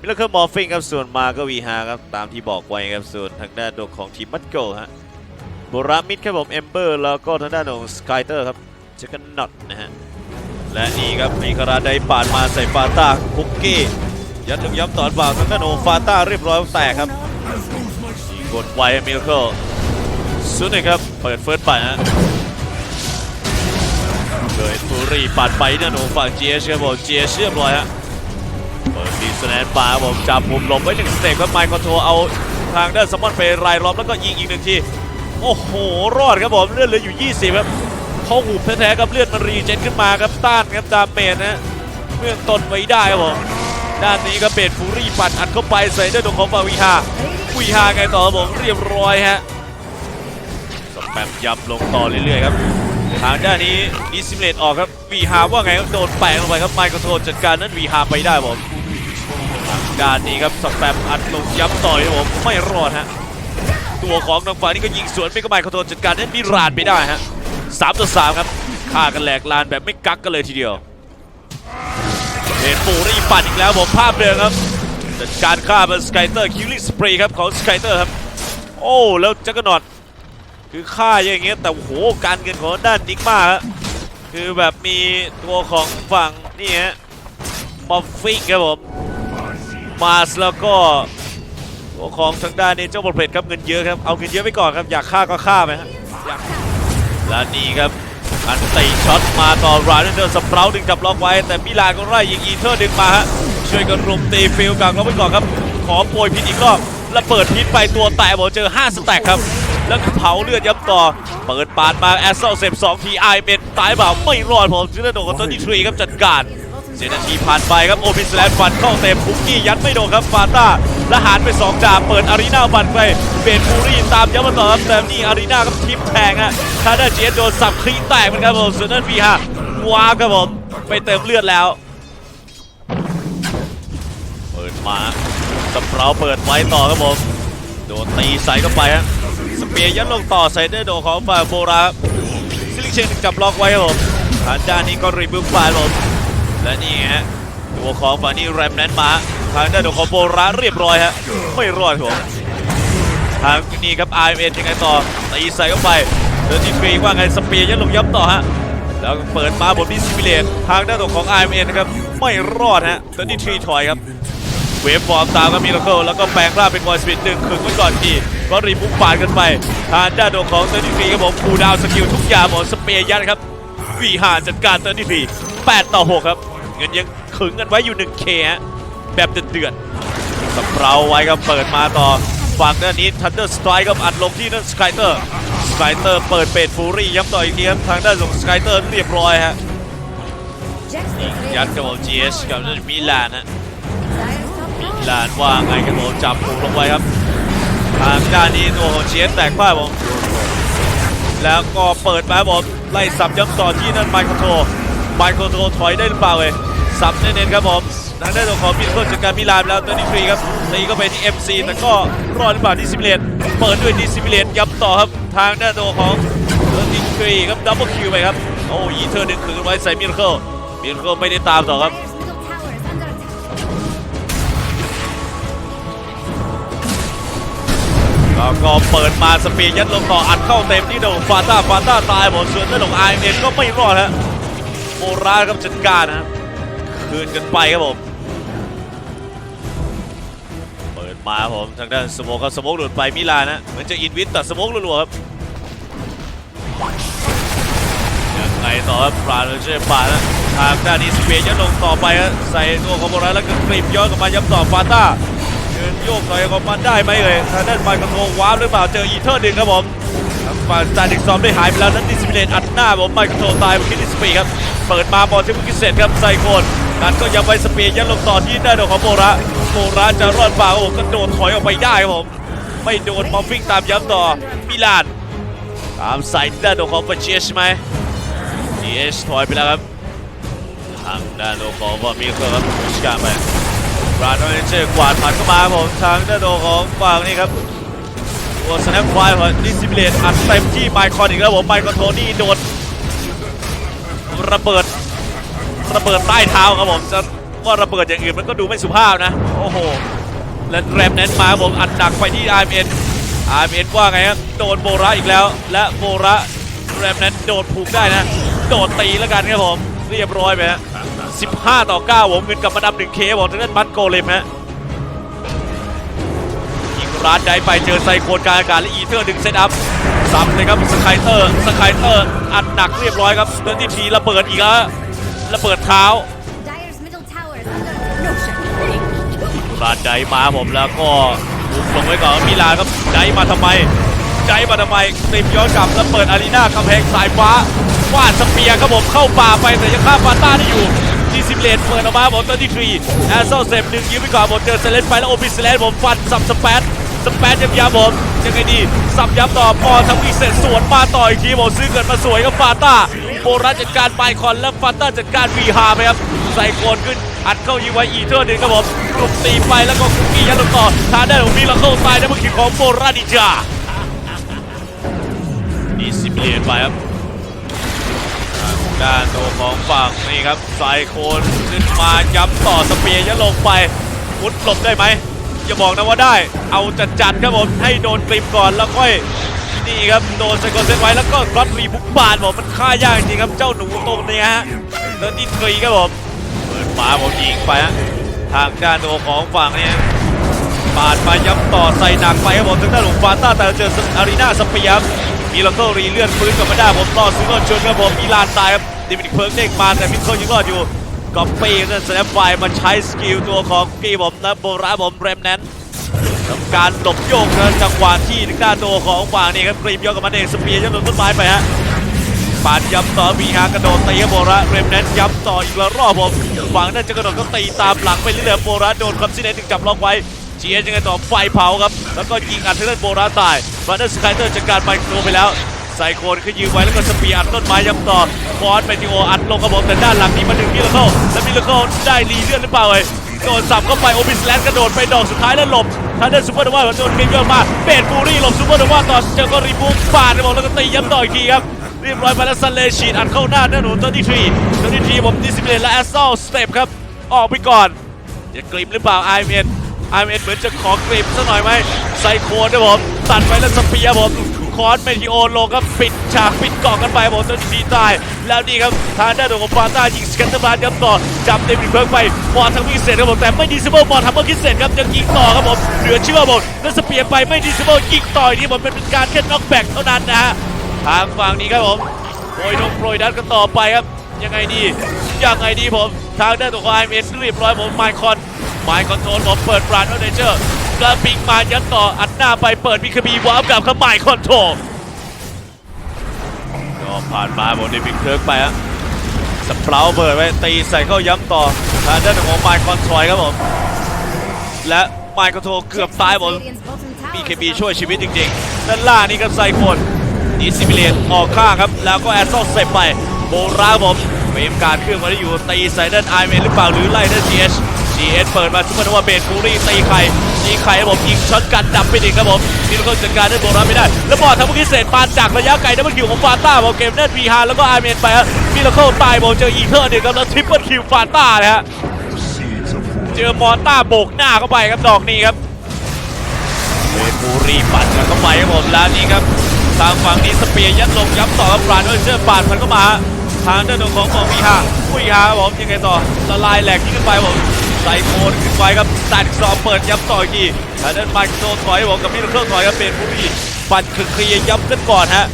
มิลเลอร์มอร์ฟิงครับส่วนมาก็วีฮาครับตามที่บอกไว้ครับส่วนทางด้านของทีมมัตโกฮะโบรามิดครับผมเอมเบอร์แล้วก็ทางด้านของสกายเตอร์ครับเจกันน็อตนะฮะและนี่ครับมีกระดาไดปาดมาใส่ฟาต้าคุกกี้ยัดลึกย้ำต่อบ่าวทางด้านของฟาต้าเรียบร้อยแตกครับกดไวมิลเลอร์สุดเลยครับเปิดเฟิร์สไปฮะเลยฟูรี่ปัดไปนี่ยหนูฝั่งเจียเชื่อผมเจียเชื่อมร้อยฮะ เปิดดีสแนนปาผมจับมุมหลบไว้หนึ่งสเต็ปครับไมค์คอนโทรเอาทางด้านซัมมอนไปรายล้อมแล้วก็ยิงอีกหนึ่งที โอ้โห รอดครับผมเลือดเหลืออยู่ 20 ครับเขาหูแท้ๆครับเลือดมันรีเจนขึ้นมาครับต้านครับดาเมจนะเมื่องตนไว้ได้ครับผมด้านนี้ก็เป็นฟูรี่ปัดอัดเข้าไปใส่ด้วยดวงของฟาวีฮาวีฮาไงต่อครับผมเรียบร้อยฮะสแปมยับลงต่อเรื่อยๆครับทางด้านนี้ดิซิมเลตออกครับวีฮาว่าไงครับโดนแปะลงไปครับไมค์คอนโทรจัดการนั้นวีฮาไปได้ผม ทางด้านนี้ครับสแปมอัดลงย้ำต่อยผมไม่รอดฮะตัวของทางฝ่ายนี้ก็ยิงสวนไปกับไมค์คอโทรลจัดการนั้นมิรานไปได้ฮะสามต่อสามครับฆ่ากันแหลกลานแบบไม่กักกันเลยทีเดียวเห็นปูรีปัดอีกแล้วผมภาพเดิมครับจัดการฆ่าเป็นสไกเตอร์คิวลิสเปรย์ครับของสไกเตอร์ครับโอ้แล้วจักรนอตคือค่าอย่างเงี้ยแต่โอ้โหการเงินของด้านนิกมาฮะคือแบบมีตัวของฝั่งนี่ฮะมอฟฟิงครับผม มาสแล้วก็ของทางด้านนี้เจ้าบทเพลทครับเงินเยอะครับเอาเงินเยอะไปก่อนครับอยากฆ่าก็ฆ่าไปฮะอยากและนี่ครับอันตีช็อตมาต่อรานเดอร์สเปราดึงจับล็อกไว้ แต่มิลานก็ไล่ยิงอีเทอร์ดึงมาฮะช่วยกันรุมตีฟิลกลางล็อกไปก่อนครับ ขอโปรยพิษอีกรอบแล้วเปิดพิษไปตัวแตกบอกเจอ 5 สแต็กครับ แล้วเผาเลือดย้ำต่อ เปิดปาดมาแอสเซลเซฟสองทีไอเป็นตายเปล่าไม่รอดผมจิรโดกับต้นที่ทรีครับจัดการ เซนาทีผ่านไปครับโอพิสแลนฟันเข้าเต็มคุกกี้ยัดไม่โดนครับฟาต้าและหารไปสองดาบเปิดอารีนาบันไปเบนฟูรี่ตามย้ำมาต่อครับแต่นี่อารีนาครับทิมแทงฮะคาดาเจสโดนสับคลีแตกเหมือนกันผมส่วนนั้นวีฮะว้าครับผมไปเติมเลือดแล้ว เปิดมาสเปราเปิดไว้ต่อครับผมโดนตีใส่เข้าไปฮะสเปียยัดลงต่อใส่ด้โดของฝ่ายโบราครับซิลิเชนจับล็อกไว้ครับผมทางด้านนี้ก็รีบิวฝ่ายครับผม และนี่ฮะตัวของฝั่งนี้แรมนั้นมาทางด้านของโบราเรียบร้อยฮะไม่รอดผมทางนี้ครับ RMN ยังไงต่อตีใส่เข้าไปเดินที่ฟรีว่าไงสเปียร์ยัดลงย้ำต่อฮะแล้วเปิดมาบนที่ซิมิเลตทางด้านของ RMN นะครับไม่รอดฮะเดินที่ทรีถอยครับเวฟฟอร์มตามก็มีโลเคิลแล้วก็แปลงร่างเป็นวอยสปิดหนึ่งขึงไว้ก่อนทีก็รีบพุ่งปาดกันไปทางด้านของเตอร์ตี้ฟรีครับผมคูดาวสกิลทุกอย่างหมดสเปรย์ยัดครับวีหานจัดการเตอร์ตี้ฟรี 8 ต่อ 6 ครับ เงินยังขึงกันไว้อยู่ 1K ฮะแบบเดือดๆสเปราไว้ครับเปิดมาต่อฝั่งด้านนี้ทันเดอร์สไตร์ครับอัดลงที่นั่นสกายเตอร์สกายเตอร์เปิดเป็ดฟูรี่ย้ำต่ออีกทีครับทางด้านของสกายเตอร์เรียบร้อยฮะยัดกับผม GS กับนั่นมิลานฮะมิลานว่าไงกันผมจับผูกลงไว้ครับทางด้านนี้ตัวของเชียนแตกพ่ายผมแล้วก็เปิดมาผมไล่สับย้ำต่อที่นั่นไมโครโท ไมโครโทถอยได้หรือเปล่าเลยสับเน้นๆครับผมทางด้านตัวของมิลเคิลจัดการมิลานแล้วตัวนี้ฟรีครับตีก็ไปที่ MC แต่ก็รอดหรือเปล่าดิซิมิเลตเปิดด้วยดิซิมิเลตย้ำต่อครับทางด้านตัวของตัวนี้ฟรีครับดับเบิลคิวไปครับโอ้ยีเธอดึงคืนไว้ใส่มิลเคิลมิลเคิลไม่ได้ตามต่อครับแล้วก็เปิดมาสปีดยัดลงต่ออัดเข้าเต็มที่โดนฟาต้าฟาต้าตายหมดส่วนด้านของไอเอ็นก็ไม่รอดฮะ โมราครับจัดการนะครับคืนกันไปครับผมเปิดมาผมทางด้านสโมกครับสโมกหลุดไปมิลานะเหมือนจะอินวิทแต่สโมกรัวๆครับยังไงต่อครับปราณเช่ปานะทางด้านนี้สปียัดลงต่อไปครับใส่ตัวของโมราแล้วก็กรีบย้อนกลับมาย้ำต่อฟาต้าเดินโยกต่อยของมันได้ไหมเอ่ยทางด้านไมค์คอนโทรลวาร์ปหรือเปล่าเจออีเทอร์หนึ่งครับผม ทาสตาร์ดิกซอมได้หายไปแล้วนั้นดิสมิเลตอัดหน้าผมไมค์คอนโทรตายบนคิดดิสปีครับ เปิดมาบอลที่มุกิเซตครับไซโคนนั้นก็ยังไปสปีดยันลงต่อที่ด้านของโมระโมระจะรอดป่าโอ้ก็โดนถอยออกไปได้ครับผม ไม่โดนมอฟฟิงตามย้ำต่อมิลานตามใส่ที่ด้านของฟาเชสไหมเชสถอยไปแล้วครับทางด้านของฟามิลเคอร์ครับชิการไปบราดอนเจอร์กวาดผ่านเข้ามาผมทางด้านโดของฝั่งนี่ครับ ตัวสแนปไฟของดิซิเบเลตอัดเต็มที่ไมคอนอีกแล้วผมไมคอนโทนี่โดนระเบิดระเบิดใต้เท้าครับผมจะว่าระเบิดอย่างอื่นมันก็ดูไม่สุภาพนะ โอ้โห และแรมเน้นมาผมอัดหนักไปที่ RMN RMN ว่าไงครับโดนโบระอีกแล้ว และโบระแรมเน้นโดนผูกได้นะ โดดตีแล้วกันครับผม เรียบร้อยไปฮะ15 ต่อ 9 ผมเงินกลับมาดำหนึ่งเคบอกทางด้านบัตโกเลมฮะ ร้านใดไปเจอไซโคนกลางอากาศและอีเทอร์ดึงเซตอัพซ้ำเลยครับสกายเตอร์สกายเตอร์อัดหนักเรียบร้อยครับเดินที่ทีระเบิดอีกแล้วระเบิดเท้า Dyer's middle tower is under no shot. ร้านไดมาผมแล้วก็บุกลงไว้ก่อนมิลานครับไดมาทำไมไดมาทำไมเต็มย้อนกลับแล้วเปิดอารีนากำแพงสายฟ้าวาดสเปียร์ครับผมเข้าป่าไปแต่ยังฆ่าฟาต้าได้อยู่ที่สิบเลนเปิดออกมาผมตอนที่ทรีแอสโซเซฟหนึ่งยืมไปก่อนผมเจอเซเลนไปแล้วโอปิสเลนผมฟันสับสเปซ สเปซยับยับผมยังไงดีสับยับต่อพอทำอีเสร็จสวนมาต่ออีกทีผมซื้อเกิดมาสวยกับฟาต้าโบรัสจัดการไมคอนแล้วฟาต้าจัดการวีฮาไปครับใส่โกนขึ้นอัดเข้ายิงไว้อีเทอร์หนึ่งครับผมกลุ่มตีไปแล้วก็คุกกี้ยัดลงต่อทางด้านของมิลาเคิลตายในมือคิวของโบราดิจานี่สิบเหรียญไปครับด้านตัวของฝั่งนี่ครับไซโคนขึ้นมาย้ำต่อสเปียร์ยัดลงไปมุดหลบได้ไหม อย่าบอกนะว่าได้ เอาจัดจัดๆครับผมให้โดนกริมก่อนแล้วค่อยนี่ครับโดนไซโคนเซตไว้แล้วก็กรอตรีบุกบานบอกมันฆ่ายากจริงครับเจ้าหนูตรงนี้ฮะเดินที่ทรีครับผมเปิดมาผมยิงไปฮะทางด้านตัวของฝั่งเนี่ยปาดมาย้ำต่อใส่หนักไปครับผมทางด้านของฟาต้าแต่เจออารีนาสเปียร์มีลาเคิลรีเลื่อนฟื้นกลับมาได้ผมต่อซื้อก่อนชนครับผมมีลานตายครับดิมินิกเพิร์กเด้งมาแต่มิคเคิลยังรอดอยู่ ก็ปีนั่นแสดงไฟมาใช้สกิลตัวของกีผมและโบราผมเรมแนนทำการหลบโยกนะจังหวะที่ทางด้านตัวของฝั่งนี่ครับกรีบยกกับมันเองสเปียร์ยันโดนต้นไม้ไปฮะปาดย้ำต่อมีฮากระโดดตีกับโบราเรมแนนย้ำต่ออีกล้วรอบผมฝั่งนั่นจะกระโดดก็ตีตามหลังไปเรื่อยๆโบราโดนคอมซิเนตถึงจับล็อกไว้เจียยังไงต่อไฟเผาครับแล้วก็ยิงอัดเทเลนโบราตายบันเดอร์สไคเตอร์จัดการไมโครไปแล้ว ไซโคนขึ้นยืนไว้แล้วก็สปีอัดต้นไม้ย้ำต่อฟอนไปทีโออัดลงกระบอกแต่ด้านหลังนี้มาดึงมิลเคิลแล้วมิลเคิลได้รีเลื่อนหรือเปล่าเอ้ยโดนสับเข้าไปโอบิสแลนกระโดดไปดอกสุดท้ายแล้วหลบทันเดอร์ซูเปอร์โนวาโดนเกมเยอะมากเบดบูรี่หลบซูเปอร์โนวาต่อเจอก็รีบูฟฟาดไปบอกแล้วก็ตีย้ำต่ออีกทีครับเรียบร้อยไปแล้วซันเลชีดอัดเข้าหน้าด้านหนุนตัวที่ทีตัวที่ทีผมดิสซิเปลินและแอสซอลสเต็ปครับออกไปก่อนจะกริมหรือเปล่าไอเมนไอเอ็นเหมือนจะขอกรีบสักหน่อยไหมไซโคนนะผมตัดไปแล้วสเปียร์ผม คอนเมทิโอลงครับปิดฉากปิดเกาะกันไปผมจนทีตาย แล้วนี่ครับทางด้านของฟาต้ายิงสแกนเตอร์บาร์ย้ำต่อจับเดวิดเพิร์กไปบอลทางวิ่งเสร็จครับผมแต่ไม่ดีซิเบิลบอลทำเมื่อกี้เสร็จครับยังยิงต่อครับผมเหลือเชื่อผมแล้วสเปียร์ไปไม่ดีซิเบิลยิงต่อยที่ผมเป็นการแค่น็อกแบ็กเท่านั้นนะฮะทางฝั่งนี้ครับผมโปรยนงโปรยดันกันต่อไปครับยังไงดียังไงดีผมทางด้านของไอเอ็นเอสเรียบร้อยผมไมคอนไมค์คอนโทรลผมเปิดบรานด์เนเจอร์ กระปิงมายัดต่ออัดหน้าไปเปิดมิคาบีวาร์ปกลับเข้าไมค์คอนโทรลก็ผ่านมาบนเดวิดเคิร์กไปฮะสเปราเบิร์ดไว้ตีใส่เข้าย้ำต่อทางด้านของไมค์คอนโทรลครับผมและไมค์คอนโทรลเกือบตายหมดมีเคบีช่วยชีวิตจริงๆด้านล่างนี่ก็ไซโคนดีซิมิเลนออกข้างครับ แล้วก็แอสซอลเซปไปโบราผมเฟมการเครื่องมาได้อยู่ตีใส่ด้านไอเมนหรือเปล่าหรือไล่ด้าน GH GH เอสเปิดมาซุปเปอร์โนวาเบนฟูรี่ตีไข่ยิงไข่ครับผมยิงช็อตกันดับไปอีกครับผมนี่เราก็จัดการได้โบราไม่ได้ แล้วบอลทำเมื่อกี้เศษปานจากระยะไกลดับเบิลคิวของฟาต้าบอกเกมเล่นวีฮาแล้วก็ไอเมนไปครับมิลเคิลตายบอกเจออีเทอร์หนึ่งครับแล้วทริปเปิลคิวฟาต้านะฮะเจอมอต้าโบกหน้าเข้าไปครับดอกนี้ครับเวบูรีปัดกันเข้าไปครับผมแล้วนี่ครับทางฝั่งนี้สเปียร์ยัดลงย้ำต่อกับบรานด้วยเชือกปาดมันเข้ามาทางด้านของของวีฮาวีฮาผมยังไงต่อละลายแหลกยิงขึ้นไปครับผม ใส่โคนขึ้นไปครับตัดซอมเปิดย้ำต่ออีกทีทางด้านไมค์โซถอยผมกับมิลเครื่องถอยครับเป็นบูรีปัดคือเคลียร์ย้ำกันก่อนฮะ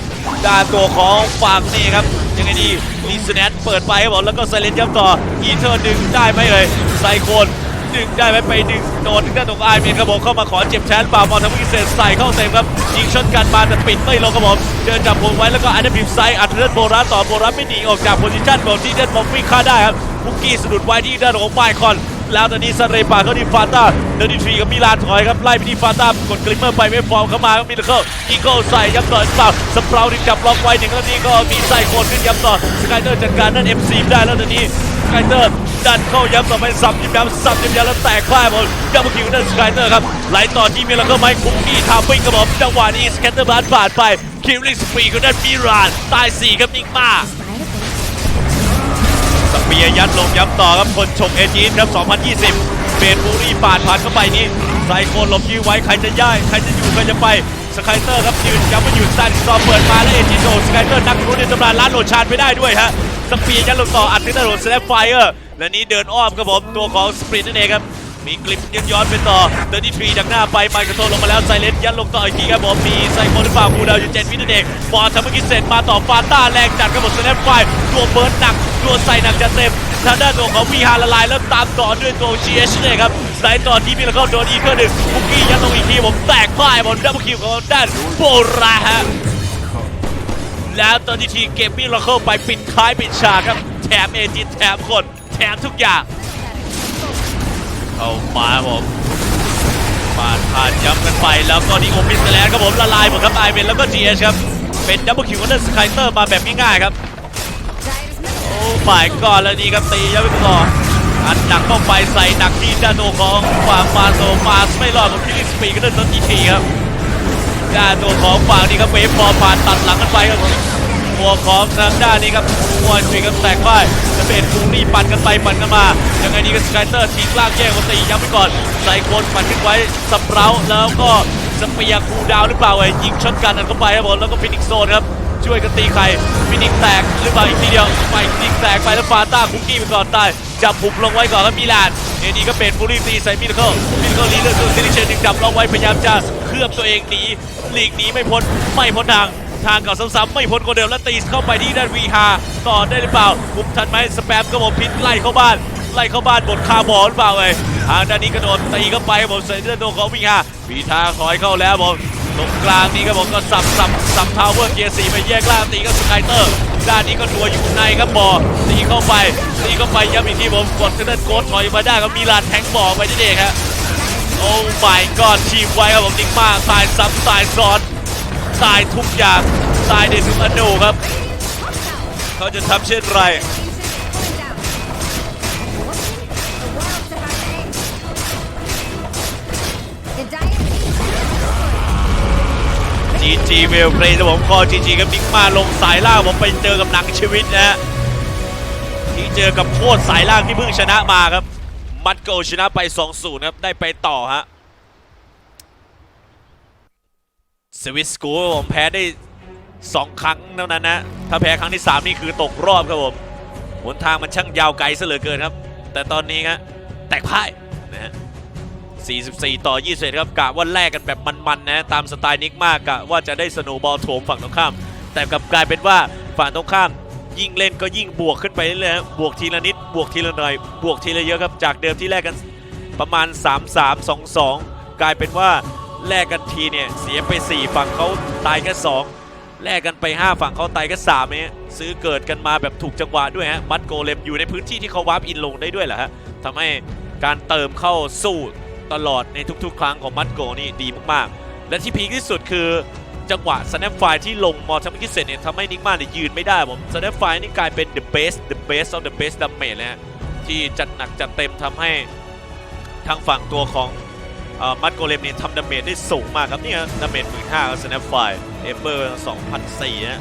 ด้านตัวของฝั่งนี่ครับยังไงดีลีสแนตเปิดไปครับผมแล้วก็ไซเลนย้ำต่ออีเทอร์ดึงได้ไหมเอ่ยไซโคนดึงได้ไหมไปดึงโดนทางด้านของไอเมนครับผมเข้ามาขอเจ็บแชนป่าบอลทำให้เซนใส่เข้าเต็มครับยิงช็อตกันมาแต่ปิดไม่ลงครับผมเดินจับผมไว้แล้วก็อันดอร์พิมไซอัดเลือดโบราณต่อโบราณไม่หนีออกจากโพซิชันบอกที่เดนบอมวิ่งฆ่าได้ครับบุกกี้สะดุดไว้ที่ด้านของไมคอน แล้วตอนนี้ซาเรปาเข้าที่ฟาต้าเดินดีทรีกับมิลานถอยครับไล่ไปที่ฟาต้ากดกลิมเมอร์ไปไม่ฟอร์มเข้ามาก็มิลเคิลอีโก้ใส่ยับต่อหรือเปล่าสเปราที่จับล็อกไว้หนึ่งแล้วนี้ก็มีไซโคนขึ้นยับต่อสกายเดอร์จัดการนั่นเอ็มซีได้แล้วตอนนี้สกายเตอร์ดันเข้าย้ำต่อไปสับยิบย้ำสับยิบย้ำแล้วแตกพ่ายหมดดับเบิลคิวนั่นสกายเตอร์ครับไหลต่อที่มิลเลอร์ไมค์คุกกี้ทำวิ่งกระบอกจังหวะนี้สแกตเตอร์บาร์ผ่านไปคิวลิงสปีกของนั่นมิรานตายสี่ครับนิ่งมา เปียร์ยัดลงย้ำต่อครับคนชงเอจีนครับ 2020 เบนบูรี่ปาดผ่านเข้าไปนี้ไซโคนหลบยื้อไว้ใครจะย่ายใครจะอยู่ใครจะไปสกายเตอร์ครับยืนย้ำมาอยู่สั้นซอเปิดมาแล้วเอจีนโดสกายเตอร์นักรู้ในตำนานล้านโหลดชาร์จไปได้ด้วยฮะสเปียร์ยัดลงต่ออัดเทนเตอร์โดนสแลปไฟเออร์และนี้เดินอ้อมครับผมตัวของสปรินนั่นเองครับมีกลิปยันย้อนไปต่อเดอร์ดี้ทรีดักหน้าไปไมค์กระโทลงมาแล้วไซเลนยัดลงต่ออีกทีครับผมมีไซโคนหรือเปล่าคูดาวอยู่เจ็ดวินาทีเองบอลทำเมื่อกี้เสร็จมาต่อฟาต้าแรงจัดครับผมสแนปไฟตัวเบิร์ดหนัก ตัวใส่หนักจะเต็มทางด้านตัวของวีฮาละลายแล้วตามต่อด้วยตัวชียชเลยครับสายต่อที่มีแล้วก็โดนอีกเครื่องหนึ่งบุกกี้ยัดลงอีกทีผมแตกพ่ายบอลดับเบิลคิวของด้านโบราฮะแล้วตอนที่ทีเกมมิ่งเราเข้าไปปิดท้ายปิดฉากครับแถมเอจิแถมคนแถมทุกอย่างเอามาผมปาผ่านย้ำกันไปแล้วก็ดีโอมิสแลนด์ครับผมละลายหมดครับไอเวนแล้วก็จีเอชครับเป็นดับเบิลคิวกันเดอร์สกายเตอร์มาแบบง่ายๆครับ ฝ่ายก่อนแล้วนี่ครับตีย้ำไปต่ออันหนักเข้าไปใส่หนักที่ด้านโนของฝั่งฟาโซฟาสไม่รอดผมที่สปีกันเดอร์สตีทีครับด้านตัวของฝั่งนี้ครับเวฟบอลผ่านตัดหลังกันไปครับผมตัวของทางด้านนี้ครับวอนทรีครับแตกพ่ายจะเป็นฟูนี่ปั่นกันไปปั่นกันมายังไงดีก็สกายเตอร์ทิ้งล่างแยกมาตีย้ำไปก่อนใส่คนปั่นขึ้นไว้สับเปราแล้วก็สเปียร์คูดาวหรือเปล่าไอ้ยิงช็อตกันอันเข้าไปครับผมแล้วก็ฟินิกโซนครับ ช่วยกันตีใครฟินิกแตกหรือเปล่าอีกทีเดียวไปฟินิกแตกไปแล้วฟาต้าคุกกี้ไปก่อนตายจับหุบลงไว้ก่อนครับมิลานเอดีก็เป็นฟูรี่ตีใส่มิลเคิลมิลเคิลลีเลือดตัวซิลิเชนจึงจับลงไว้พยายามจะเคลือบตัวเองหนีหลีกหนีไม่พ้นไม่พ้นทางทางเก่าซ้ำๆไม่พ้นคนเดิมแล้วตีเข้าไปที่ด้านวีฮาต่อได้หรือเปล่าคุมทันไหมสแปมก็บอกพิษไล่เข้าบ้านไล่เข้าบ้านบดคาบอลหรือเปล่าเอ้ยทางด้านนี้กระโดดตีเข้าไปบผมใส่เลือดโดนของวีฮาวีทาถอยเข้าแล้วผม ตรงกลางนี้ครับผมก็สับสับสับทาวเวอร์เกียร์สี่ไปแยกล่างตีก็สกายเตอร์ด้านนี้ก็ทัวอยู่ในครับบอตีเข้าไปตีเข้าไปย้ำอีกทีผมกดทางด้านโกดถอยมาได้ครับมีลานแทงบอไปนี่เองครับโอ้ my god ทีมไว้ครับผมนิ่งมากตายซ้ำตายซ้อนตายทุกอย่างตายในทุกอนูครับ เขาจะทำเช่นไร จีจีเวลเพลย์ผมคอจีจีกับนิกมาลงสายล่างผมไปเจอกับหนังชีวิตนะฮะที่เจอกับโคตรสายล่างที่เพิ่งชนะมาครับ มัดโกชนะไป2-0ครับได้ไปต่อฮะสวิสกูผมแพ้ได้ 2 ครั้งเท่านั้นนะ ถ้าแพ้ครั้งที่ 3 นี่คือตกรอบครับผมหนทางมันช่างยาวไกลซะเหลือเกินครับ แต่ตอนนี้ครับแตกพ่าย 44 ต่อ21ครับกะว่าแลกกันแบบมันๆนะตามสไตล์นิกมากกะว่าจะได้สโนบอลโถมฝั่งตรงข้าม แต่กลับกลายเป็นว่าฝั่งตรงข้าม ยิ่งเล่นก็ยิ่งบวกขึ้นไปเรื่อยๆบบวกทีละนิด บวกทีละหน่อย บวกทีละเยอะครับจากเดิมที่แลกกันประมาณ 3-3 2-2 กลายเป็นว่าแลกกันทีเนี่ยเสียไป 4 ฝั่งเขาตายแค่2แลกกันไป 5 ฝั่งเขาตายแค่3เนี่ยซื้อเกิดกันมาแบบถูกจังหวะด้วยฮะมัดโกเลมอยู่ในพื้นที่ที่เขาวาร์ปอินลงได้ด้วยแหละฮะทำให้การเติมเข้าสู้ ตลอดในทุกๆ ครั้งของมัดโกนี่ดีมากๆ และที่พีคที่สุดคือจังหวะสแนปไฟที่ลงมอทำให้คิดเสร็จเนี่ยทำให้นิกมาเนี่ยยืนไม่ได้ผมสแนปไฟนี่กลายเป็น the best the best of the best damage เลยฮะที่จัดหนักจัดเต็มทำให้ทางฝั่งตัวของมัดโกเลมเนี่ยทำดาเมจได้สูงมากครับนี่ฮะดาเมจหมื่นห้าสแนปไฟเอเบอร์สองพันสี่นะ